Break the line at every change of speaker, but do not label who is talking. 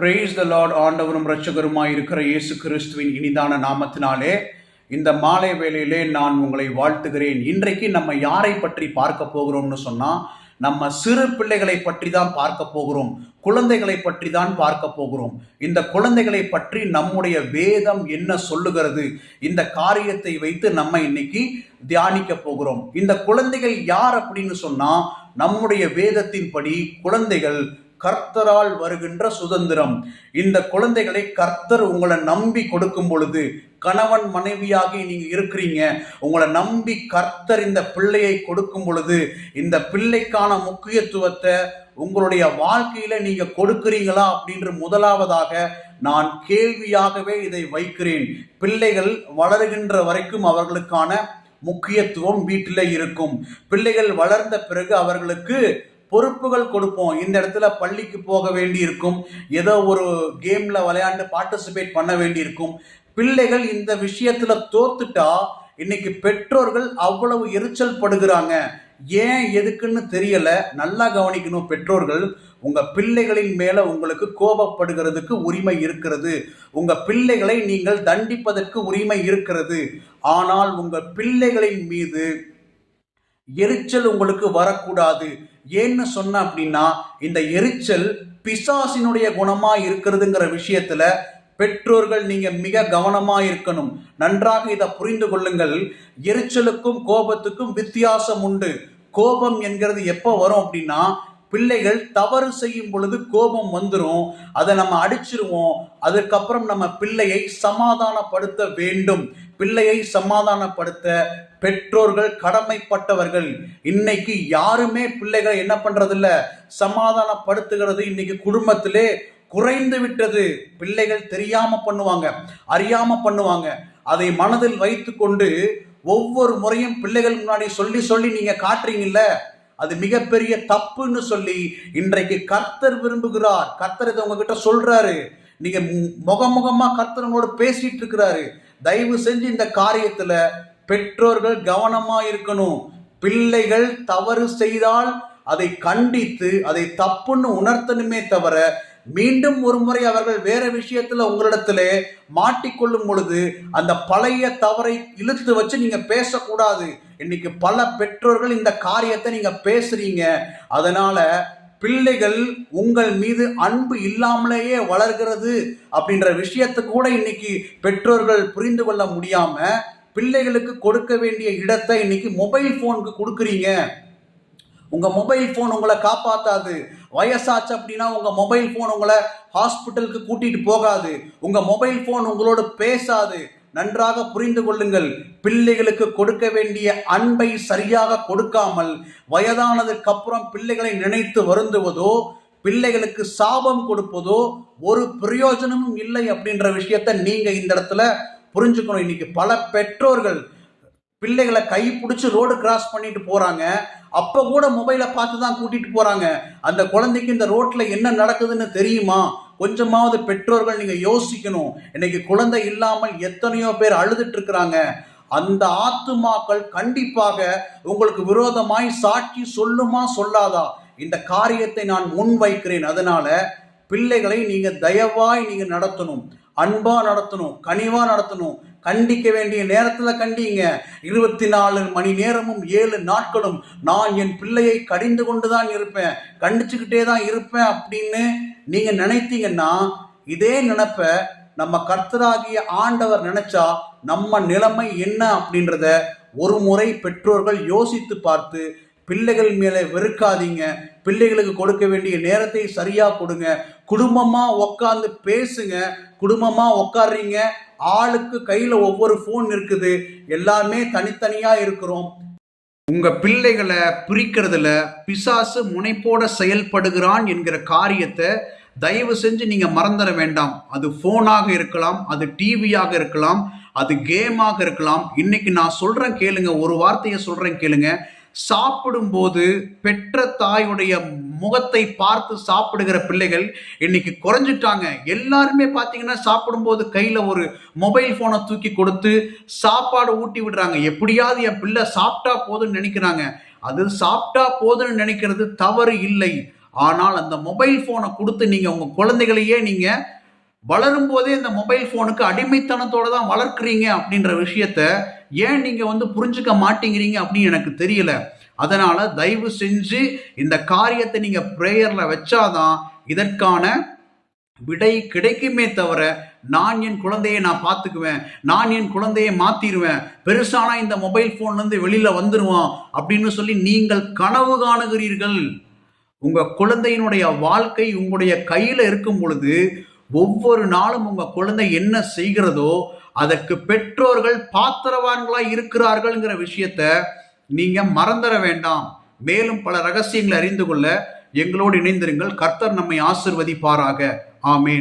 Brace த Lord ஆண்டவரும் ரட்சகருமாய் இருக்கிற இயேசு கிறிஸ்துவின் இனிதான நாமத்தினாலே இந்த மாலை வேளையிலே நான் உங்களை வாழ்த்துகிறேன். இன்றைக்கு நம்ம யாரை பற்றி பார்க்க போகிறோம்னு சொன்னா நம்ம சிறு பிள்ளைகளை பற்றி தான் பார்க்க போகிறோம். குழந்தைகளை பற்றி தான் பார்க்க போகிறோம். இந்த குழந்தைகளை பற்றி நம்முடைய வேதம் என்ன சொல்லுகிறது? இந்த காரியத்தை வைத்து நம்ம இன்னைக்கு தியானிக்க போகிறோம். இந்த குழந்தைகள் யார் அப்படின்னு சொன்னா நம்முடைய வேதத்தின்படி குழந்தைகள் கர்த்தரால் வருகின்ற சுதந்திரம். இந்த குழந்தைகளை கர்த்தர் உங்களை நம்பி கொடுக்கும் பொழுது கணவன் மனைவியாகி நீங்க இருக்கிறீங்க உங்களை நம்பி கர்த்தர் இந்த பிள்ளையை கொடுக்கும் பொழுது இந்த பிள்ளைக்கான முக்கியத்துவத்தை உங்களுடைய வாழ்க்கையில நீங்க கொடுக்கிறீங்களா அப்படின்ற முதலாவதாக நான் கேள்வியாகவே இதை வைக்கிறேன். பிள்ளைகள் வளருகின்ற வரைக்கும் அவர்களுக்கான முக்கியத்துவம் வீட்டில் இருக்கும். பிள்ளைகள் வளர்ந்த பிறகு அவர்களுக்கு பொறுப்புகள் கொடுப்போம். இந்த இடத்துல பள்ளிக்கு போக வேண்டி இருக்கும் ஏதோ ஒரு கேமில் விளையாண்டு பார்ட்டிசிபேட் பண்ண வேண்டி இருக்கும் பிள்ளைகள் இந்த விஷயத்தில் தோத்துட்டா இன்னைக்கு பெற்றோர்கள் அவ்வளவு எரிச்சல் படுகிறாங்க. ஏன் எதுக்குன்னு தெரியல. நல்லா கவனிக்கணும் பெற்றோர்கள். உங்க பிள்ளைகளின் மேல உங்களுக்கு கோபப்படுகிறதுக்கு உரிமை இருக்கிறது. உங்க பிள்ளைகளை நீங்கள் தண்டிப்பதற்கு உரிமை இருக்கிறது. ஆனால் உங்க பிள்ளைகளின் மீது எரிச்சல் உங்களுக்கு வரக்கூடாது. ஏன்னு சொன்ன அப்படின்னா இந்த எரிச்சல் பிசாசினுடைய குணமா இருக்கிறதுங்கிற விஷயத்துல பெற்றோர்கள் நீங்க மிக கவனமா இருக்கணும். நன்றாக இதை புரிந்து கொள்ளுங்கள். எரிச்சலுக்கும் கோபத்துக்கும் வித்தியாசம் உண்டு. கோபம் என்கிறது எப்போ வரும் அப்படின்னா பிள்ளைகள் தவறு செய்யும் பொழுது கோபம் வந்துடும் அதை நம்ம அடிச்சிருவோம். அதுக்கப்புறம் நம்ம பிள்ளையை சமாதானப்படுத்த வேண்டும். பிள்ளையை சமாதானப்படுத்த பெற்றோர்கள் கடமைப்பட்டவர்கள். இன்னைக்கு யாருமே பிள்ளைகளை என்ன பண்றதில்ல? சமாதானப்படுத்துகிறது இன்னைக்கு குடும்பத்திலே குறைந்து விட்டது. பிள்ளைகள் தெரியாம பண்ணுவாங்க அறியாம பண்ணுவாங்க. அதை மனதில் வைத்துக்கொண்டு ஒவ்வொரு முறையும் பிள்ளைகள் முன்னாடி சொல்லி சொல்லி நீங்க காட்டுறீங்கல்ல? அது மிகப்பெரிய தப்புன்னு சொல்லி இன்றைக்கு கர்த்தர் விரும்புகிறார். கர்த்தர் இதை உங்ககிட்ட சொல்றாரு. நீங்க முகமுகமா கர்த்தர் உங்களோட பேசிட்டு இருக்கிறாரு. தயவு செஞ்சு இந்த காரியத்துல பெற்றோர்கள் கவனமா இருக்கணும். பிள்ளைகள் தவறு செய்தால் அதை கண்டித்து அதை தப்புன்னு உணர்த்தணுமே தவிர மீண்டும் ஒரு முறை அவர்கள் வேற விஷயத்துல உங்களிடத்துல மாட்டிக்கொள்ளும் பொழுது அந்த பழைய தவறை இழுத்து வச்சு நீங்க பேசக்கூடாது. இன்னைக்கு பல பெற்றோர்கள் இந்த காரியத்தை நீங்க பேசுறீங்க. அதனால பிள்ளைகள் உங்கள் மீது அன்பு இல்லாமலேயே வளர்கிறது அப்படின்ற விஷயத்தை கூட இன்னைக்கு பெற்றோர்கள் புரிந்து கொள்ள முடியாம பிள்ளைகளுக்கு கொடுக்க வேண்டிய இடத்தை இன்னைக்கு மொபைல் போனுக்கு கொடுக்குறீங்க. உங்க மொபைல் போன் உங்களை காப்பாத்தாது. வயசாச்சு அப்படின்னா உங்க மொபைல் போன் உங்களை ஹாஸ்பிட்டலுக்கு கூட்டிட்டு போகாது. உங்க மொபைல் போன் உங்களோட பேசாது. நன்றாக புரிந்து கொள்ளுங்கள். பிள்ளைகளுக்கு கொடுக்க வேண்டிய அன்பை சரியாக கொடுக்காமல் வயதானதுக்கு அப்புறம் பிள்ளைகளை நினைத்து வருந்துவதோ பிள்ளைகளுக்கு சாபம் கொடுப்பதோ ஒரு பிரயோஜனமும் இல்லை அப்படின்ற விஷயத்த நீங்க இந்த இடத்துல புரிஞ்சுக்கணும். இன்னைக்கு பல பெற்றோர்கள் பிள்ளைகளை கை பிடிச்சி ரோடு கிராஸ் பண்ணிட்டு போறாங்க. அப்போ கூட மொபைலை பார்த்து தான் கூட்டிட்டு போறாங்க. அந்த குழந்தைக்கு இந்த ரோட்ல என்ன நடக்குதுன்னு தெரியுமா? கொஞ்சமாவது பெற்றோர்கள் நீங்க யோசிக்கணும். இன்னைக்கு குழந்தை இல்லாமல் எத்தனையோ பேர் அழுதுட்டு இருக்கிறாங்க அந்த ஆத்துமாக்கள் கண்டிப்பாக உங்களுக்கு விரோதமாய் சாட்சி சொல்லுமா சொல்லாதா? இந்த காரியத்தை நான் முன் வைக்கிறேன் அதனால பிள்ளைகளை நீங்க தயவாய் நீங்க நடத்தணும். அன்பா நடத்தணும். கனிவா நடத்தணும். கண்டிக்க வேண்டிய நேரத்தில் கண்டிங்க. இருபத்தி நாலு மணி நேரமும் ஏழு நாட்களும் நான் என் பிள்ளையை கடிந்து கொண்டு தான் இருப்பேன். கண்டிச்சுக்கிட்டே தான் இருப்பேன் அப்படின்னு நீங்கள் நினைத்தீங்கன்னா இதே நினப்ப நம்ம கர்த்தராகிய ஆண்டவர் நினைச்சா நம்ம நிலைமை என்ன அப்படின்றத ஒரு முறை பெற்றோர்கள் யோசித்து பார்த்து பிள்ளைகள் மேலே வெறுக்காதீங்க. பிள்ளைகளுக்கு கொடுக்க வேண்டிய நேரத்தை சரியாக கொடுங்க. குடும்பமாக உக்காந்து பேசுங்க. குடும்பமாக உக்காடுறீங்க ஆளுக்கு கையில் ஒவ்வொரு ஃபோன் இருக்குது. எல்லாமே தனித்தனியாக இருக்கிறோம். உங்கள் பிள்ளைகளை பிரிக்கிறதுல பிசாசு முனைப்போட செயல்படுகிறான் என்கிற காரியத்தை தயவு செஞ்சு நீங்கள் மறந்துட வேண்டாம். அது ஃபோனாக இருக்கலாம் அது டிவியாக இருக்கலாம் அது கேமாக இருக்கலாம். இன்னைக்கு நான் சொல்கிறேன் கேளுங்க ஒரு வார்த்தையை சொல்கிறேன் கேளுங்க. சாப்பிடும்போது பெற்ற தாயுடைய முகத்தை பார்த்து சாப்பிடுகிற பிள்ளைகள் இன்னைக்கு குறைஞ்சிட்டாங்க. எல்லாருமே பார்த்தீங்கன்னா சாப்பிடும்போது கையில் ஒரு மொபைல் ஃபோனை தூக்கி கொடுத்து சாப்பாடு ஊட்டி விடுறாங்க. எப்படியாவது என் பிள்ளை சாப்பிட்டா போதும்னு நினைக்கிறாங்க. அது சாப்பிட்டா போதும்னு நினைக்கிறது தவறு இல்லை. ஆனால் அந்த மொபைல் ஃபோனை கொடுத்து நீங்கள் உங்கள் குழந்தைகளையே நீங்கள் வளரும் போதே இந்த மொபைல் ஃபோனுக்கு அடிமைத்தனத்தோடு தான் வளர்க்குறீங்க அப்படின்ற விஷயத்த ஏன் நீங்கள் வந்து புரிஞ்சுக்க மாட்டேங்கிறீங்க அப்படின்னு எனக்கு தெரியல. அதனால் தயவு செஞ்சு இந்த காரியத்தை நீங்கள் ப்ரேயரில் வச்சாதான் இதற்கான விடை கிடைக்குமே தவிர நான் என் குழந்தையை நான் பார்த்துக்குவேன் நான் என் குழந்தையை மாற்றிடுவேன் பெருசானா இந்த மொபைல் ஃபோன்லேருந்து வெளியில் வந்துடுவான் அப்படின்னு சொல்லி நீங்கள் கனவு காணுகிறீர்கள். உங்கள் குழந்தையினுடைய வாழ்க்கை உங்களுடைய கையில் இருக்கும் பொழுது ஒவ்வொரு நாளும் உங்கள் குழந்தை என்ன செய்கிறதோ அதற்கு பெற்றோர்கள் பாத்திரவான்களாக இருக்கிறார்கள்ங்கிற விஷயத்த நீங்க மறந்துட வேண்டாம். மேலும் பல ரகசியங்களை அறிந்து கொள்ள எங்களோடு இணைந்திருங்கள். கர்த்தர் நம்மை ஆசிர்வதிப்பாராக. ஆமேன்.